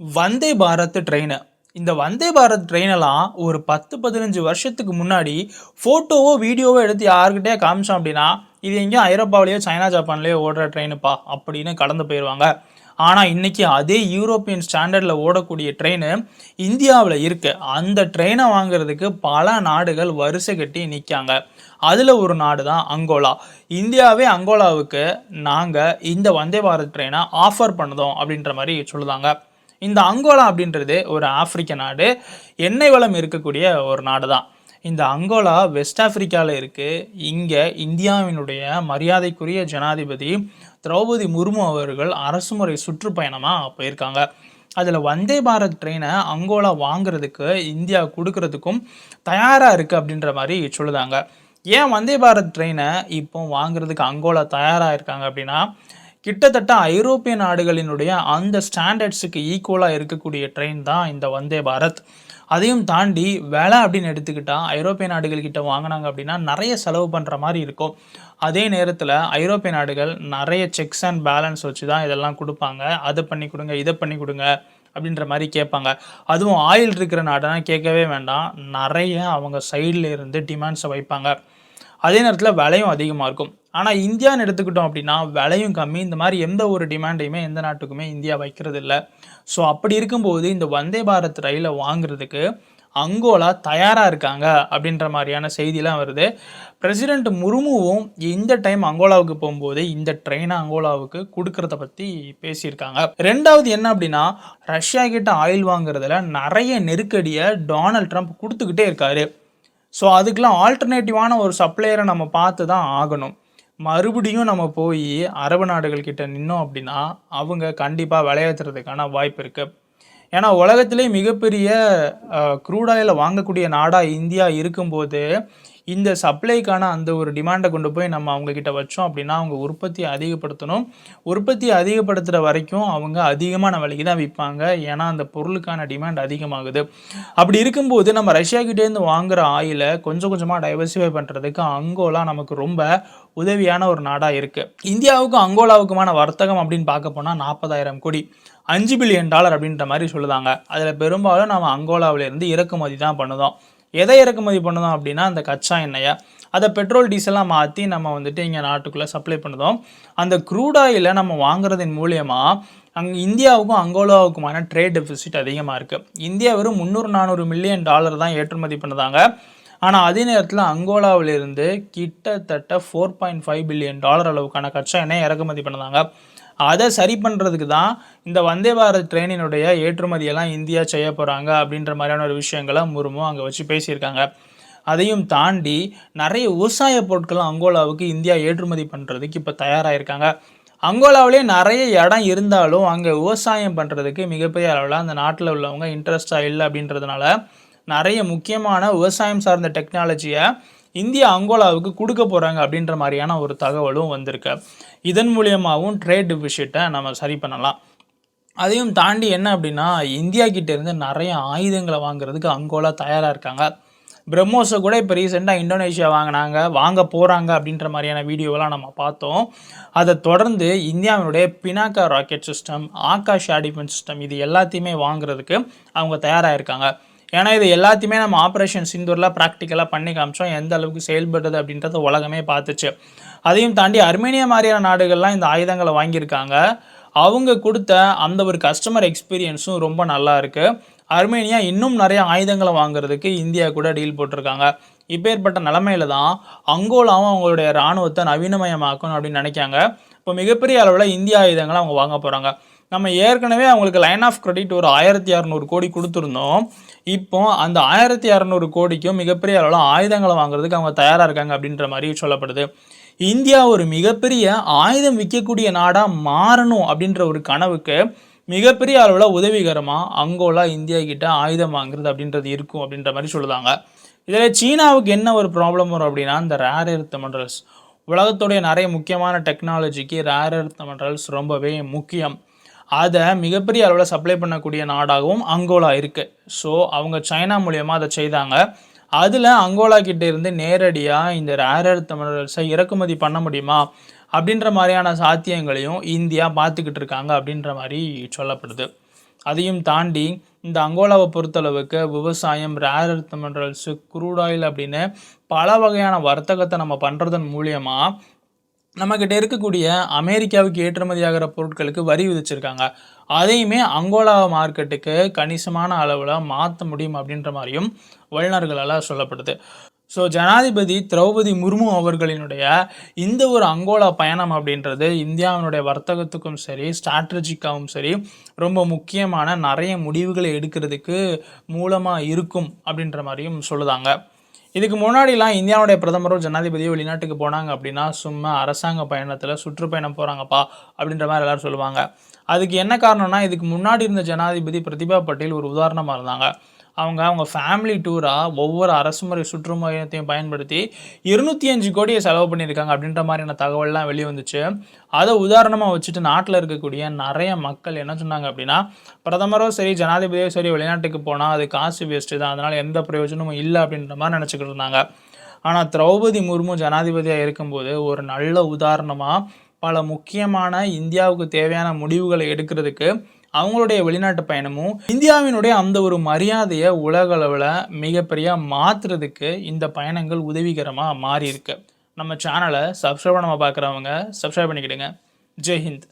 வந்தே பாரத் ட்ரெயினை இந்த வந்தே பாரத் ட்ரெயினெல்லாம் ஒரு பத்து பதினஞ்சு வருஷத்துக்கு முன்னாடி ஃபோட்டோவோ வீடியோவோ எடுத்து யாருக்கிட்டே காமிச்சோம் அப்படின்னா இது எங்கேயும் ஐரோப்பாவிலேயோ சைனா ஜப்பான்லேயோ ஓடுற ட்ரெயினுப்பா அப்படின்னு கடந்து போயிடுவாங்க ஆனால் இன்றைக்கி அதே யூரோப்பியன் ஸ்டாண்டர்டில் ஓடக்கூடிய ட்ரெயின் இந்தியாவில் இருக்குது அந்த ட்ரெயினை வாங்குறதுக்கு பல நாடுகள் வரிசை கட்டி நிற்காங்க அதில் ஒரு நாடு தான் அங்கோலா. இந்தியாவே அங்கோலாவுக்கு நாங்கள் இந்த வந்தே பாரத் ட்ரெயினை ஆஃபர் பண்ணுதோம் அப்படின்ற மாதிரி சொல்லுதாங்க. இந்த அங்கோலா அப்படின்றது ஒரு ஆப்பிரிக்க நாடு எண்ணெய் வளம் இருக்கக்கூடிய ஒரு நாடு தான் இந்த அங்கோலா வெஸ்ட் ஆப்பிரிக்காவில் இருக்குது இங்கே இந்தியாவினுடைய மரியாதைக்குரிய ஜனாதிபதி திரௌபதி முர்மு அவர்கள் அரசுமுறை சுற்றுப்பயணமாக போயிருக்காங்க. அதில் வந்தே பாரத் ட்ரெயினை அங்கோலா வாங்குறதுக்கு இந்தியா கொடுக்கறதுக்கும் தயாராக இருக்குது அப்படின்ற மாதிரி சொல்லுதாங்க. ஏன் வந்தே பாரத் ட்ரெயினை இப்போ வாங்குறதுக்கு அங்கோலா தயாராக இருக்காங்க அப்படின்னா கிட்டத்தட்ட ஐரோப்பிய நாடுகளினுடைய அந்த ஸ்டாண்டர்ட்ஸுக்கு ஈக்குவலாக இருக்கக்கூடிய ட்ரெயின் தான் இந்த வந்தே பாரத். அதையும் தாண்டி விலை அப்படின்னு எடுத்துக்கிட்டால் ஐரோப்பிய நாடுகள்கிட்ட வாங்கினாங்க அப்படின்னா நிறைய செலவு பண்ணுற மாதிரி இருக்கும். அதே நேரத்தில் ஐரோப்பிய நாடுகள் நிறைய செக்ஸ் அண்ட் பேலன்ஸ் வச்சு தான் இதெல்லாம் கொடுப்பாங்க. அதை பண்ணி கொடுங்க இதை பண்ணி கொடுங்க அப்படின்ற மாதிரி கேட்பாங்க. அதுவும் ஆயில் இருக்கிற நாடுனா கேட்கவே வேண்டாம். நிறைய அவங்க சைடில் இருந்து டிமாண்ட்ஸை வைப்பாங்க. அதே நேரத்தில் விலையும் அதிகமாக இருக்கும். ஆனால் இந்தியான்னு எடுத்துக்கிட்டோம் அப்படின்னா விலையும் கம்மி. இந்த மாதிரி எந்த ஒரு டிமாண்டையுமே எந்த நாட்டுக்குமே இந்தியா வைக்கிறது இல்லை ஸோ அப்படி இருக்கும்போது இந்த வந்தே பாரத் ரயிலை வாங்குறதுக்கு அங்கோலா தயாராக இருக்காங்க அப்படின்ற மாதிரியான செய்திலாம் வருது. பிரசிடெண்ட் முர்முவும் இந்த டைம் அங்கோலாவுக்கு போகும்போது இந்த ட்ரெயினை அங்கோலாவுக்கு கொடுக்கறத பற்றி பேசியிருக்காங்க. ரெண்டாவது என்ன அப்படின்னா ரஷ்யா கிட்ட ஆயில் வாங்குறதுல நிறைய நெருக்கடியை டொனால்ட் ட்ரம்ப் கொடுத்துக்கிட்டே இருக்காரு. ஸோ அதுக்கெலாம் ஆல்டர்னேட்டிவான ஒரு சப்ளையரை நம்ம பார்த்து தான் ஆகணும். மறுபடியும் நம்ம போய் அரபு நாடுகள்கிட்ட நின்னோம் அப்படின்னா அவங்க கண்டிப்பாக விளையாத்துறதுக்கான வாய்ப்பு இருக்குது ஏன்னா உலகத்திலே மிகப்பெரிய க்ரூட் ஆயிலை வாங்கக்கூடிய நாடாக இந்தியா இருக்கும்போது இந்த சப்ளைக்கான அந்த ஒரு டிமாண்டை கொண்டு போய் நம்ம அவங்கக்கிட்ட வச்சோம் அப்படின்னா அவங்க உற்பத்தியை அதிகப்படுத்தணும். உற்பத்தியை அதிகப்படுத்துகிற வரைக்கும் அவங்க அதிகமான விலைக்கு தான் விற்பாங்க. ஏன்னா அந்த பொருளுக்கான டிமாண்ட் அதிகமாகுது. அப்படி இருக்கும்போது நம்ம ரஷ்யா கிட்டேருந்து வாங்குற ஆயிலை கொஞ்சம் கொஞ்சமாக டைவர்சிஃபை பண்ணுறதுக்கு அங்கோலாம் நமக்கு ரொம்ப உதவியான ஒரு நாடாக இருக்குது இந்தியாவுக்கும் அங்கோலாவுக்குமான வர்த்தகம் அப்படின்னு பார்க்க போனால் நாற்பதாயிரம் கோடி. அஞ்சு பில்லியன் டாலர் அப்படின்ற மாதிரி சொல்லுதாங்க. அதில் பெரும்பாலும் நம்ம அங்கோலாவிலேருந்து இறக்குமதி தான் பண்ணுதோம். எதை இறக்குமதி பண்ணுதோம் அப்படின்னா அந்த கச்சா எண்ணெயை. அதை பெட்ரோல் டீசலாக மாற்றி நம்ம வந்துட்டு இங்கே நாட்டுக்குள்ளே சப்ளை பண்ணுதோம். அந்த க்ரூடாயில் நம்ம வாங்குறதன் மூலியமாக அங்கே இந்தியாவுக்கும் அங்கோலாவுக்குமான ட்ரேட் டெபிசிட் அதிகமாக இருக்குது இந்தியா வெறும் முந்நூறு நானூறு மில்லியன் டாலர் தான் ஏற்றுமதி பண்ணுதாங்க. ஆனால் அதே நேரத்தில் அங்கோலாவிலிருந்து கிட்டத்தட்ட four point five billion dollar அளவுக்கான கச்சா எண்ணெய் இறக்குமதி பண்ணாங்க. அதை சரி பண்ணுறதுக்கு தான் இந்த வந்தே பாரத் ட்ரெயினினுடைய ஏற்றுமதியெல்லாம் இந்தியா செய்ய போகிறாங்க அப்படின்ற மாதிரியான ஒரு விஷயங்களை முருமும் அங்கே வச்சு பேசியிருக்காங்க. அதையும் தாண்டி நிறைய விவசாய பொருட்களும் அங்கோலாவுக்கு இந்தியா ஏற்றுமதி பண்ணுறதுக்கு இப்போ தயாராகிருக்காங்க அங்கோலாவிலே நிறைய இடம் இருந்தாலும் அங்கே விவசாயம் பண்ணுறதுக்கு மிகப்பெரிய அளவில் அந்த நாட்டில் உள்ளவங்க இன்ட்ரெஸ்டாக இல்லை அப்படின்றதுனால நிறைய முக்கியமான விவசாயம் சார்ந்த டெக்னாலஜியை இந்தியா அங்கோலாவுக்கு கொடுக்க போகிறாங்க அப்படின்ற மாதிரியான ஒரு தகவலும் வந்திருக்கு. இதன் மூலியமாகவும் ட்ரேட் டெபிசிட்டை நம்ம சரி பண்ணலாம். அதையும் தாண்டி என்ன அப்படின்னா இந்தியா கிட்டேருந்து நிறைய ஆயுதங்களை வாங்குறதுக்கு அங்கோலா தயாராக இருக்காங்க. பிரம்மோஸை கூட இப்போ ரீசெண்டாக இந்தோனேஷியா வாங்கினாங்க வாங்க போகிறாங்க அப்படின்ற மாதிரியான வீடியோவெல்லாம் நம்ம பார்த்தோம். அதை தொடர்ந்து இந்தியாவினுடைய Pinaka rocket system Akash defence system இது எல்லாத்தையுமே வாங்குறதுக்கு அவங்க தயாராக இருக்காங்க. ஏன்னா இது எல்லாத்தையுமே நம்ம ஆப்ரேஷன் சிந்தூரில் ப்ராக்டிக்கலாக பண்ணி காமிச்சோம். எந்த அளவுக்கு செயல்படுது அப்படின்றத உலகமே பார்த்துச்சு. அதையும் தாண்டி அர்மேனியா மாதிரியான நாடுகள்லாம் இந்த ஆயுதங்களை வாங்கியிருக்காங்க. அவங்க கொடுத்த அந்த ஒரு கஸ்டமர் எக்ஸ்பீரியன்ஸும் ரொம்ப நல்லா இருக்குது அர்மேனியா இன்னும் நிறைய ஆயுதங்களை வாங்குறதுக்கு இந்தியா கூட டீல் போட்டிருக்காங்க. இப்பேற்பட்ட நிலமையில தான் அங்கோலாவும் அவங்களுடைய இராணுவத்தை நவீனமயமாக்கணும் அப்படின்னு நினைக்காங்க. இப்போ மிகப்பெரிய அளவில் இந்திய ஆயுதங்களை அவங்க வாங்க போகிறாங்க நம்ம ஏற்கனவே அவங்களுக்கு லைன் ஆஃப் கிரெடிட் ஒரு ஆயிரத்தி இரநூறு கோடி கொடுத்துருந்தோம். இப்போ அந்த ஆயிரத்தி இரநூறு கோடிக்கும் மிகப்பெரிய அளவில் ஆயுதங்களை வாங்குறதுக்கு அவங்க தயாராக இருக்காங்க அப்படின்ற மாதிரி சொல்லப்படுது. இந்தியா ஒரு மிகப்பெரிய ஆயுதம் விற்கக்கூடிய நாடாக மாறணும் அப்படின்ற ஒரு கனவுக்கு மிகப்பெரிய அளவில் உதவிகரமாக அங்கோலா இந்தியா கிட்ட ஆயுதம் வாங்குறது அப்படின்றது இருக்கும் அப்படின்ற மாதிரி சொல்லுதாங்க. இதில் சீனாவுக்கு என்ன ஒரு ப்ராப்ளம் வரும் அப்படின்னா இந்த ரேர் எர்த் மினரல்ஸ் உலகத்துடைய நிறைய முக்கியமான டெக்னாலஜிக்கு ரேர் எர்த் மினரல்ஸ் ரொம்பவே முக்கியம். அதை மிகப்பெரிய அளவில் சப்ளை பண்ணக்கூடிய நாடாகவும் அங்கோலா இருக்குது ஸோ அவங்க சைனா மூலியமாக அதை செய்தாங்க. அதில் அங்கோலா கிட்டே இருந்து நேரடியாக இந்த ரேர் எர்த் மினரல்ஸை இறக்குமதி பண்ண முடியுமா? அப்படின்ற மாதிரியான சாத்தியங்களையும் இந்தியா பார்த்துக்கிட்டு இருக்காங்க அப்படின்ற மாதிரி சொல்லப்படுது. அதையும் தாண்டி இந்த அங்கோலாவை பொறுத்தளவுக்கு விவசாயம் rare earth minerals crude oil அப்படின்னு பல வகையான வர்த்தகத்தை நம்ம பண்ணுறதன் மூலியமாக நம்மக்கிட்ட இருக்கக்கூடிய அமெரிக்காவுக்கு ஏற்றுமதியாகிற பொருட்களுக்கு வரி விதிச்சிருக்காங்க. அதையுமே அங்கோலா மார்க்கெட்டுக்கு கணிசமான அளவில் மாற்ற முடியும் அப்படின்ற மாதிரியும் வல்லுநர்களால் சொல்லப்படுது. ஸோ ஜனாதிபதி திரௌபதி முர்மு அவர்களினுடைய இந்த ஒரு அங்கோலா பயணம் அப்படின்றது இந்தியாவினுடைய வர்த்தகத்துக்கும் சரி ஸ்ட்ராட்டஜிக்காகவும் சரி ரொம்ப முக்கியமான நிறைய முடிவுகளை எடுக்கிறதுக்கு மூலமாக இருக்கும் அப்படின்ற மாதிரியும் சொல்லுதாங்க. இதுக்கு முன்னாடிலாம் இந்தியாவுடைய பிரதமரும் ஜனாதிபதியோ வெளிநாட்டுக்கு போனாங்க அப்படின்னா சும்மா அரசாங்க பயணத்தில் சுற்றுப்பயணம் போகிறாங்கப்பா அப்படின்ற மாதிரி எல்லாரும் சொல்லுவாங்க. அதுக்கு என்ன காரணம்னா இதுக்கு முன்னாடி இருந்த ஜனாதிபதி பிரதிபா பட்டேல் ஒரு உதாரணமாக இருந்தாங்க. அவங்க அவங்க ஃபேமிலி டூராக ஒவ்வொரு அரசுமுறை சுற்றுமையத்தையும் பயன்படுத்தி இருநூத்தி அஞ்சு கோடியை செலவு பண்ணியிருக்காங்க அப்படின்ற மாதிரியான தகவல்லாம் வெளியே வந்துச்சு அதை உதாரணமாக வச்சுட்டு நாட்டில் இருக்கக்கூடிய நிறைய மக்கள் என்ன சொன்னாங்க அப்படின்னா பிரதமரோ சரி ஜனாதிபதியோ சரி வெளிநாட்டுக்கு போனால் அது காசு வேஸ்ட்டு தான். அதனால் எந்த பிரயோஜனமும் இல்லை அப்படின்ற மாதிரி நினச்சிக்கிட்டு இருந்தாங்க. ஆனால் திரௌபதி முர்மு ஜனாதிபதியாக இருக்கும்போது ஒரு நல்ல உதாரணமாக பல முக்கியமான இந்தியாவுக்கு தேவையான முடிவுகளை எடுக்கிறதுக்கு அவங்களுடைய வெளிநாட்டு பயணமும் இந்தியாவினுடைய அந்த ஒரு மரியாதையை உலக அளவில் மிகப்பெரிய மாற்றுறதுக்கு இந்த பயணங்கள் உதவிகரமாக மாறி இருக்கு நம்ம சேனலை சப்ஸ்கிரைப் பண்ணாமல் பார்க்குறவங்க சப்ஸ்கிரைப் பண்ணிக்கிடுங்க. ஜெய்ஹிந்த்